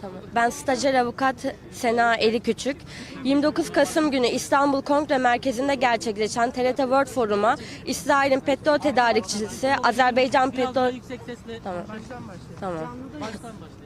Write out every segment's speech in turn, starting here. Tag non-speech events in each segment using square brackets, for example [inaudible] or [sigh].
Tamam. Ben stajyer avukat Sena Eli Küçük. 29 Kasım günü İstanbul Kongre Merkezi'nde gerçekleşen TRT World Forum'a İsrail'in petrol tedarikçisi Azerbaycan petrol... Tamam. Baştan başlayalım. Tamam. Baştan başlayalım.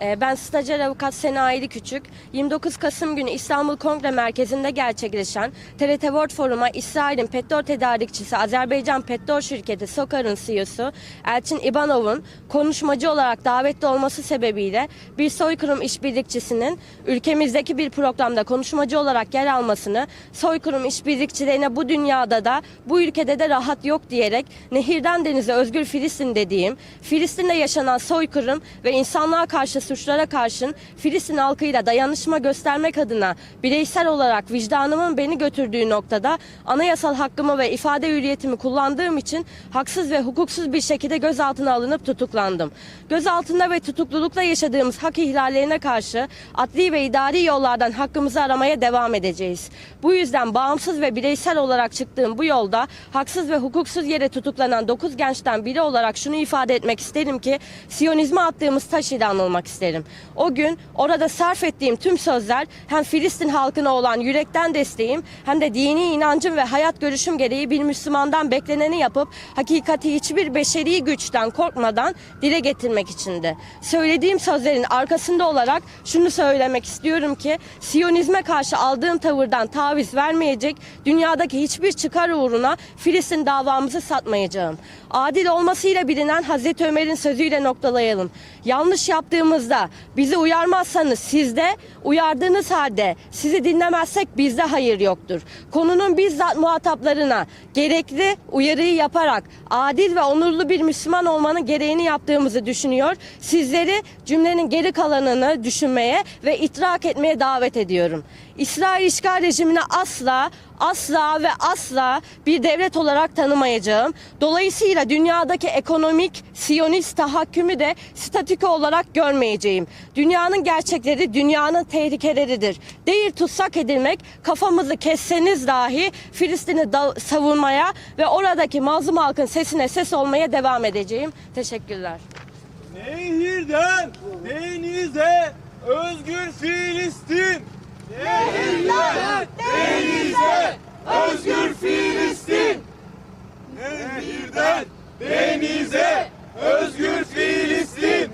Ee, Ben stajyer avukat Sena Eli Küçük. 29 Kasım günü İstanbul Kongre Merkezi'nde gerçekleşen TRT World Forum'a İsrail'in petrol tedarikçisi Azerbaycan Petrol Şirketi SOKAR'ın CEO'su Elçin İbanov'un konuşmacı olarak davetli olması sebebiyle bir soykırım işbirlikçisinin ülkemizdeki bir programda konuşmacı olarak yer almasını, soykırım işbirlikçilerine bu dünyada da bu ülkede de rahat yok diyerek nehirden denize özgür Filistin dediğim, Filistin'de yaşanan soykırım ve insanlığa karşı suçlara karşın Filistin halkıyla dayanışma göstermek adına bireysel olarak vicdanımın beni götürdüğü noktada anayasal hakkımı ve ifade hürriyetimi kullandığım için haksız ve hukuksuz bir şekilde gözaltına alınıp tutuklandım. Gözaltında ve tutuklulukla yaşadığımız hak ihlallerine karşı adli ve idari yollardan hakkımızı aramaya devam edeceğiz. Bu yüzden bağımsız ve bireysel olarak çıktığım bu yolda haksız ve hukuksuz yere tutuklanan 9 gençten biri olarak şunu ifade etmek isterim ki Siyonizme attığımız taş ile anılmak isterim. O gün orada sarf ettiğim tüm sözler hem Filistin halkına olan yürekten desteğim hem de dini inancım ve hayat görüşüm gereği bir Müslümandan bekleneni yapıp hakikati hiçbir beşeri güçten korkmadan dile getirmek içindi. Söylediğim sözlerin arkasında olarak şunu söylemek istiyorum ki Siyonizme karşı aldığım tavırdan taviz vermeyecek, dünyadaki hiçbir çıkar uğruna Filistin davamızı satmayacağım. Adil olmasıyla bilinen Hazreti Ömer'in sözüyle noktalayalım. Yanlış yaptığımızda bizi uyarmazsanız sizde, uyardığınız halde sizi dinlemezsek bizde hayır yoktur. Konunun bizzat muhataplarına gerekli uyarıyı yaparak adil ve onurlu bir Müslüman olmanın gereğini yaptığımızı düşünüyor. Sizleri cümlenin geri kalanını düşünmeye ve idrak etmeye davet ediyorum. İsrail işgal rejimini asla asla ve asla bir devlet olarak tanımayacağım. Dolayısıyla dünyadaki ekonomik siyonist tahakkümü de statiko olarak görmeyeceğim. Dünyanın gerçekleri dünyanın tehlikeleridir. Değil tutsak edilmek kafamızı kesseniz dahi Filistin'i savunmaya ve oradaki mazlum halkın sesine ses olmaya devam edeceğim. Teşekkürler. Nehirden denize özgür Filistin. Nehirden denize özgür Filistin. Nehirden denize özgür Filistin.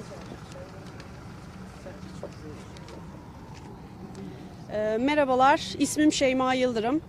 Merhabalar, ismim Şeyma Yıldırım.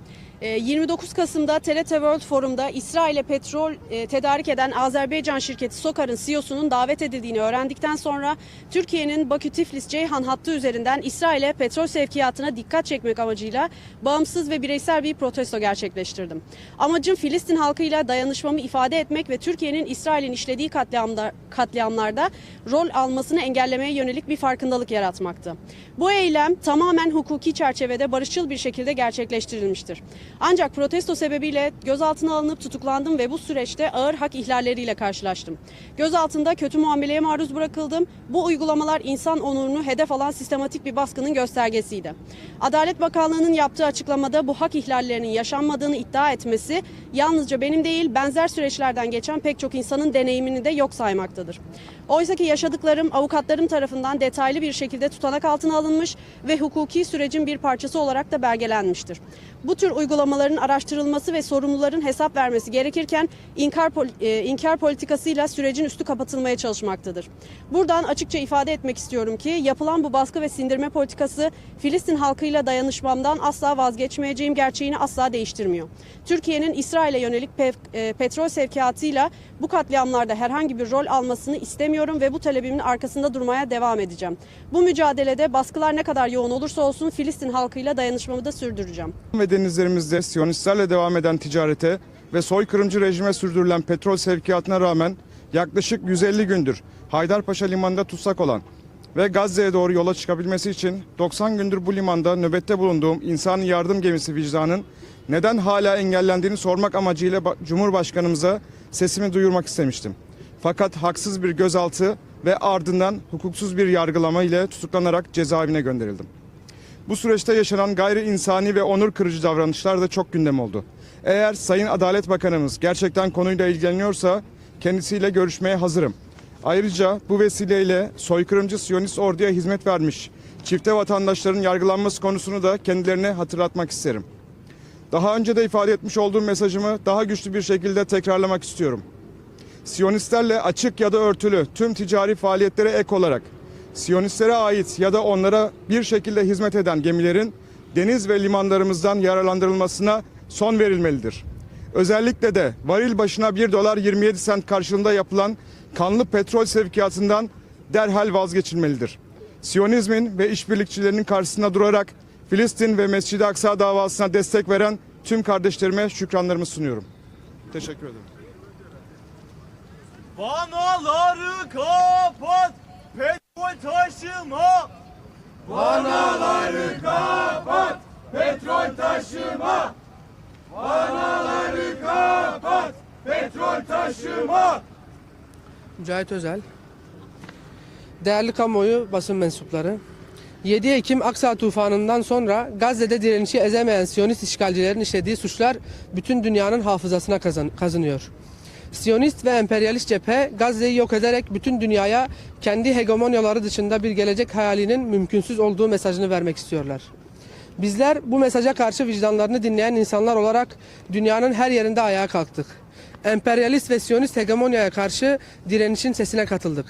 E, 29 Kasım'da TRT World Forum'da İsrail'e petrol e, tedarik eden Azerbaycan şirketi Sokar'ın CEO'sunun davet edildiğini öğrendikten sonra Türkiye'nin Bakü-Tiflis-Ceyhan hattı üzerinden İsrail'e petrol sevkiyatına dikkat çekmek amacıyla bağımsız ve bireysel bir protesto gerçekleştirdim. Amacım Filistin halkıyla dayanışmamı ifade etmek ve Türkiye'nin İsrail'in işlediği katliamda, katliamlarda rol almasını engellemeye yönelik bir farkındalık yaratmaktı. Bu eylem tamamen hukuki çerçevede barışçıl bir şekilde gerçekleştirilmiştir. Ancak protesto sebebiyle gözaltına alınıp tutuklandım ve bu süreçte ağır hak ihlalleriyle karşılaştım. Gözaltında kötü muameleye maruz bırakıldım. Bu uygulamalar insan onurunu hedef alan sistematik bir baskının göstergesiydi. Adalet Bakanlığı'nın yaptığı açıklamada bu hak ihlallerinin yaşanmadığını iddia etmesi yalnızca benim değil benzer süreçlerden geçen pek çok insanın deneyimini de yok saymaktadır. Oysa ki yaşadıklarım avukatlarım tarafından detaylı bir şekilde tutanak altına alınmış ve hukuki sürecin bir parçası olarak da belgelenmiştir. Bu tür uygulamaların araştırılması ve sorumluların hesap vermesi gerekirken inkar, e, inkar politikasıyla sürecin üstü kapatılmaya çalışmaktadır. Buradan açıkça ifade etmek istiyorum ki yapılan bu baskı ve sindirme politikası Filistin halkıyla dayanışmamdan asla vazgeçmeyeceğim gerçeğini asla değiştirmiyor. Türkiye'nin İsrail'e yönelik e, petrol sevkiyatıyla bu katliamlarda herhangi bir rol almasını istemiyorum ve bu talebimin arkasında durmaya devam edeceğim. Bu mücadelede baskılar ne kadar yoğun olursa olsun Filistin halkıyla dayanışmamı da sürdüreceğim. ve denizlerimizde Siyonistlerle devam eden ticarete ve soykırımcı rejime sürdürülen petrol sevkiyatına rağmen yaklaşık 150 gündür Haydarpaşa limanında tutsak olan ve Gazze'ye doğru yola çıkabilmesi için 90 gündür bu limanda nöbette bulunduğum insani yardım gemisi vicdanın neden hala engellendiğini sormak amacıyla ba- Cumhurbaşkanımıza sesimi duyurmak istemiştim. Fakat haksız bir gözaltı ve ardından hukuksuz bir yargılama ile tutuklanarak cezaevine gönderildim. Bu süreçte yaşanan gayri insani ve onur kırıcı davranışlar da çok gündem oldu. Eğer Sayın Adalet Bakanımız gerçekten konuyla ilgileniyorsa kendisiyle görüşmeye hazırım. Ayrıca bu vesileyle soykırımcı Siyonist orduya hizmet vermiş çifte vatandaşların yargılanması konusunu da kendilerine hatırlatmak isterim. Daha önce de ifade etmiş olduğum mesajımı daha güçlü bir şekilde tekrarlamak istiyorum. Siyonistlerle açık ya da örtülü tüm ticari faaliyetlere ek olarak Siyonistlere ait ya da onlara bir şekilde hizmet eden gemilerin deniz ve limanlarımızdan yararlandırılmasına son verilmelidir. Özellikle de varil başına 1 dolar 27 sent karşılığında yapılan kanlı petrol sevkiyatından derhal vazgeçilmelidir. Siyonizmin ve işbirlikçilerinin karşısında durarak Filistin ve Mescid-i Aksa davasına destek veren tüm kardeşlerime şükranlarımı sunuyorum. Teşekkür ederim. Vanaları kapat, petrol taşıma. Vanaları kapat, petrol taşıma. Vanaları kapat, petrol taşıma. Mücahit Özel. Değerli kamuoyu basın mensupları. 7 Ekim Aksa tufanından sonra Gazze'de direnişi ezemeyen Siyonist işgalcilerin işlediği suçlar bütün dünyanın hafızasına kazan kazınıyor. Siyonist ve emperyalist cephe Gazze'yi yok ederek bütün dünyaya kendi hegemonyaları dışında bir gelecek hayalinin mümkünsüz olduğu mesajını vermek istiyorlar. Bizler bu mesaja karşı vicdanlarını dinleyen insanlar olarak dünyanın her yerinde ayağa kalktık. Emperyalist ve Siyonist hegemonyaya karşı direnişin sesine katıldık.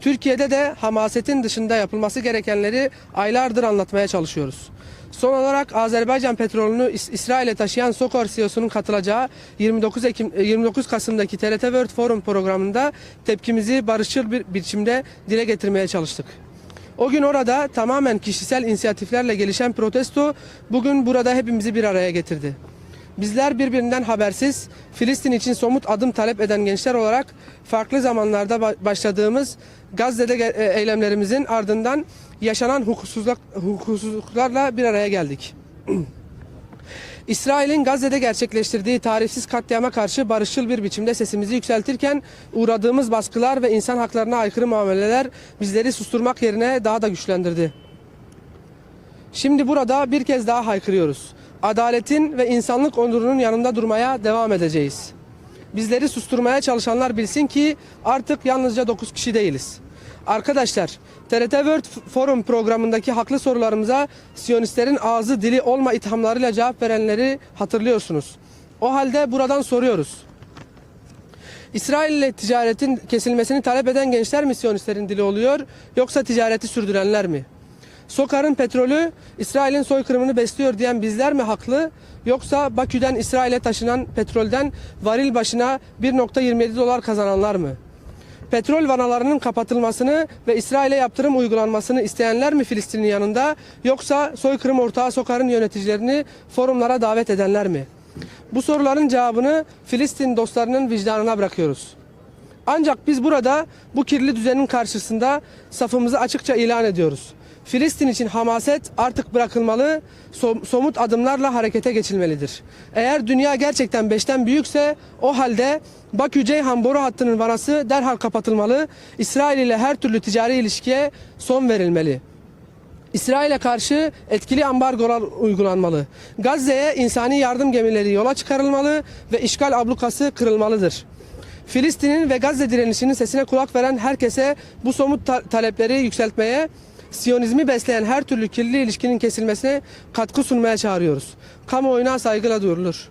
Türkiye'de de hamasetin dışında yapılması gerekenleri aylardır anlatmaya çalışıyoruz. Son olarak Azerbaycan petrolünü İs- İsrail'e taşıyan Sokor CEO'sunun katılacağı 29 Ekim e, 29 Kasım'daki TRT World Forum programında tepkimizi barışçıl bir biçimde dile getirmeye çalıştık. O gün orada tamamen kişisel inisiyatiflerle gelişen protesto bugün burada hepimizi bir araya getirdi. Bizler birbirinden habersiz Filistin için somut adım talep eden gençler olarak farklı zamanlarda ba- başladığımız Gazze'de e, eylemlerimizin ardından yaşanan hukuksuzluk, hukuksuzluklarla bir araya geldik. [clears throat] İsrail'in Gazze'de gerçekleştirdiği tarifsiz katliama karşı barışçıl bir biçimde sesimizi yükseltirken uğradığımız baskılar ve insan haklarına aykırı muameleler bizleri susturmak yerine daha da güçlendirdi. Şimdi burada bir kez daha haykırıyoruz. Adaletin ve insanlık onurunun yanında durmaya devam edeceğiz. Bizleri susturmaya çalışanlar bilsin ki artık yalnızca 9 kişi değiliz. Arkadaşlar, TRT World Forum programındaki haklı sorularımıza Siyonistlerin ağzı dili olma ithamlarıyla cevap verenleri hatırlıyorsunuz. O halde buradan soruyoruz. İsrail ile ticaretin kesilmesini talep eden gençler mi Siyonistlerin dili oluyor yoksa ticareti sürdürenler mi? Sokar'ın petrolü İsrail'in soykırımını besliyor diyen bizler mi haklı yoksa Bakü'den İsrail'e taşınan petrolden varil başına 1.27 dolar kazananlar mı? Petrol vanalarının kapatılmasını ve İsrail'e yaptırım uygulanmasını isteyenler mi Filistin'in yanında yoksa soykırım ortağı Sokar'ın yöneticilerini forumlara davet edenler mi? Bu soruların cevabını Filistin dostlarının vicdanına bırakıyoruz. Ancak biz burada bu kirli düzenin karşısında safımızı açıkça ilan ediyoruz. Filistin için hamaset artık bırakılmalı, som- somut adımlarla harekete geçilmelidir. Eğer dünya gerçekten beşten büyükse o halde Bakü-Ceyhan boru hattının vanası derhal kapatılmalı, İsrail ile her türlü ticari ilişkiye son verilmeli. İsrail'e karşı etkili ambargolar uygulanmalı. Gazze'ye insani yardım gemileri yola çıkarılmalı ve işgal ablukası kırılmalıdır. Filistin'in ve Gazze direnişinin sesine kulak veren herkese bu somut ta- talepleri yükseltmeye, Siyonizmi besleyen her türlü kirli ilişkinin kesilmesine katkı sunmaya çağırıyoruz. Kamuoyuna saygıyla duyurulur.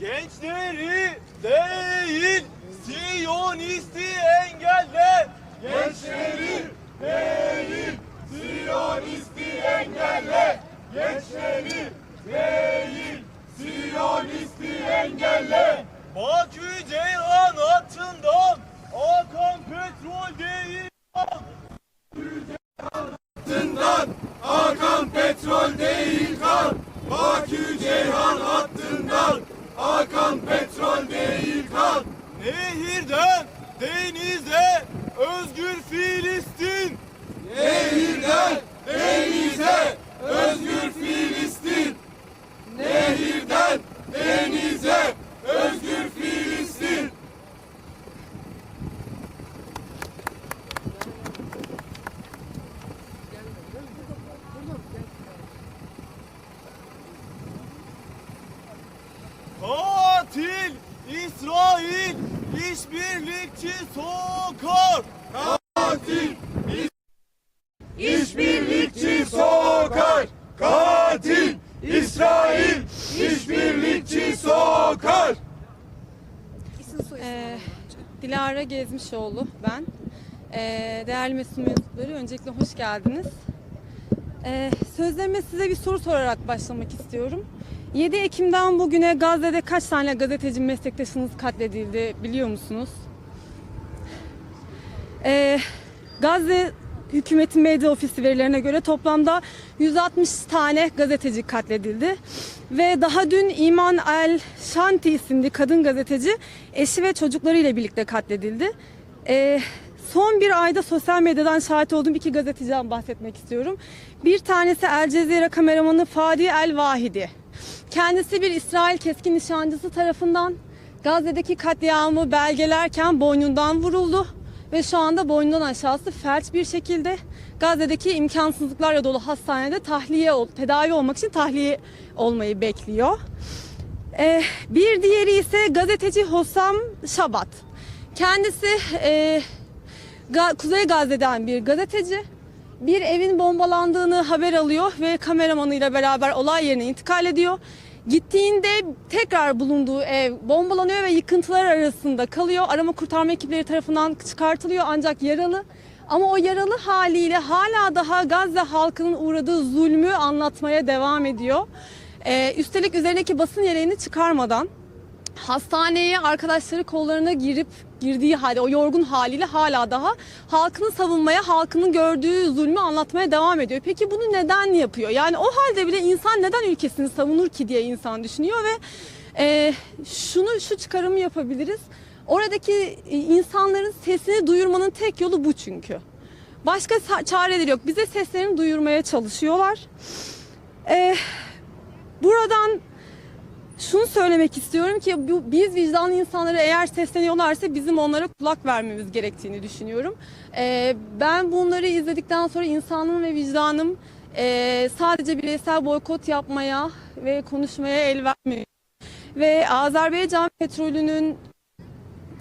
Gençleri değil, Siyonisti engelle. Gençleri değil, Siyonisti engelle. Gençleri değil, Siyonisti engelle. Bakü Ceyhan hattından akan petrol değil. hattından akan petrol değil kan. Bakü Ceyhan hattından akan petrol değil kan. Nehirden denize özgür Filistin. Nehirden denize özgür Filistin. Nehirden denize özgür Filistin. Katil İsrail işbirlikçi sokar. Katil İşbirlikçi sokar. Katil İsrail işbirlikçi sokar. Ee, Dilara Gezmişoğlu ben. Ee, değerli mesul mensupları öncelikle hoş geldiniz. Ee, sözlerime size bir soru sorarak başlamak istiyorum. 7 Ekim'den bugüne Gazze'de kaç tane gazeteci meslektaşınız katledildi biliyor musunuz? Ee, Gazze hükümetin medya ofisi verilerine göre toplamda 160 tane gazeteci katledildi. Ve daha dün İman El Shanti isimli kadın gazeteci eşi ve çocuklarıyla birlikte katledildi. Ee, son bir ayda sosyal medyadan şahit olduğum iki gazeteciden bahsetmek istiyorum. Bir tanesi El Cezire kameramanı Fadi El Vahidi. Kendisi bir İsrail keskin nişancısı tarafından Gazze'deki katliamı belgelerken boynundan vuruldu ve şu anda boynundan aşağısı felç bir şekilde Gazze'deki imkansızlıklarla dolu hastanede tahliye tedavi olmak için tahliye olmayı bekliyor. Ee, bir diğeri ise gazeteci Hossam Şabat. Kendisi e, Ga- Kuzey Gazze'den bir gazeteci. Bir evin bombalandığını haber alıyor ve kameramanıyla beraber olay yerine intikal ediyor. Gittiğinde tekrar bulunduğu ev bombalanıyor ve yıkıntılar arasında kalıyor. Arama kurtarma ekipleri tarafından çıkartılıyor ancak yaralı. Ama o yaralı haliyle hala daha Gazze halkının uğradığı zulmü anlatmaya devam ediyor. Ee, üstelik üzerindeki basın yeleğini çıkarmadan hastaneye arkadaşları kollarına girip girdiği halde o yorgun haliyle hala daha halkını savunmaya, halkının gördüğü zulmü anlatmaya devam ediyor. Peki bunu neden yapıyor? Yani o halde bile insan neden ülkesini savunur ki diye insan düşünüyor ve e, şunu şu çıkarımı yapabiliriz. Oradaki e, insanların sesini duyurmanın tek yolu bu çünkü. Başka çareleri yok. Bize seslerini duyurmaya çalışıyorlar. E, buradan şunu söylemek istiyorum ki bu, biz vicdanlı insanlara eğer sesleniyorlarsa bizim onlara kulak vermemiz gerektiğini düşünüyorum. Ee, ben bunları izledikten sonra insanım ve vicdanım e, sadece bireysel boykot yapmaya ve konuşmaya el vermiyor. Ve Azerbaycan petrolünün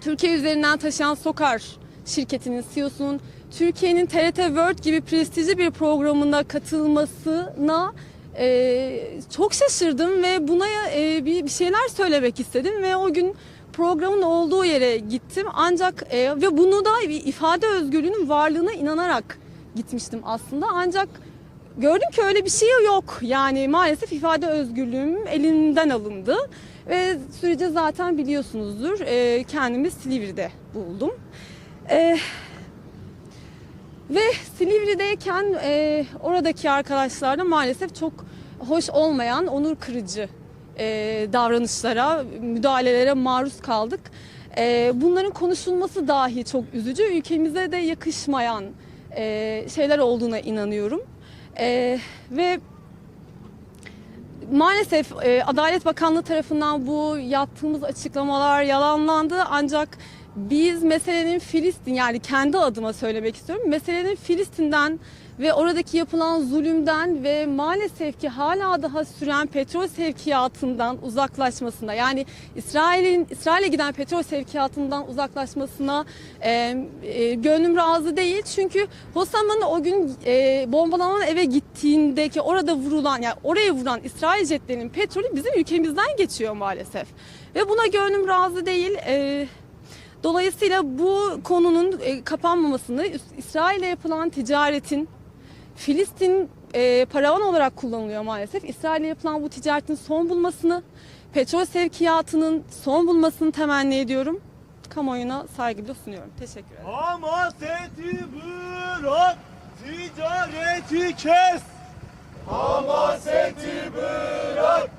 Türkiye üzerinden taşıyan Sokar şirketinin CEO'sunun Türkiye'nin TRT World gibi prestijli bir programına katılmasına e, çok şaşırdım ve buna e, bir, bir şeyler söylemek istedim ve o gün programın olduğu yere gittim. Ancak e, ve bunu da bir ifade özgürlüğünün varlığına inanarak gitmiştim aslında. Ancak gördüm ki öyle bir şey yok. Yani maalesef ifade özgürlüğüm elimden alındı. Ve sürece zaten biliyorsunuzdur e, kendimi Silivri'de buldum. E, ve Silivri'deyken e, oradaki arkadaşlarla maalesef çok hoş olmayan, onur kırıcı e, davranışlara, müdahalelere maruz kaldık. E, bunların konuşulması dahi çok üzücü. Ülkemize de yakışmayan e, şeyler olduğuna inanıyorum. E, ve maalesef e, Adalet Bakanlığı tarafından bu yaptığımız açıklamalar yalanlandı ancak biz meselenin Filistin yani kendi adıma söylemek istiyorum. Meselenin Filistin'den ve oradaki yapılan zulümden ve maalesef ki hala daha süren petrol sevkiyatından uzaklaşmasına yani İsrail'in İsrail'e giden petrol sevkiyatından uzaklaşmasına e, e, gönlüm razı değil. Çünkü Hossam'ın o gün e, bombalanan eve gittiğindeki orada vurulan yani oraya vuran İsrail jetlerinin petrolü bizim ülkemizden geçiyor maalesef. Ve buna gönlüm razı değil. E, Dolayısıyla bu konunun e, kapanmamasını, İs- İsrail'e yapılan ticaretin Filistin e, paravan olarak kullanılıyor maalesef. İsrail'e yapılan bu ticaretin son bulmasını, petrol sevkiyatının son bulmasını temenni ediyorum. Kamuoyuna saygıyla sunuyorum. Teşekkür ederim. Hamaseti bırak, ticareti kes. Hamaseti bırak,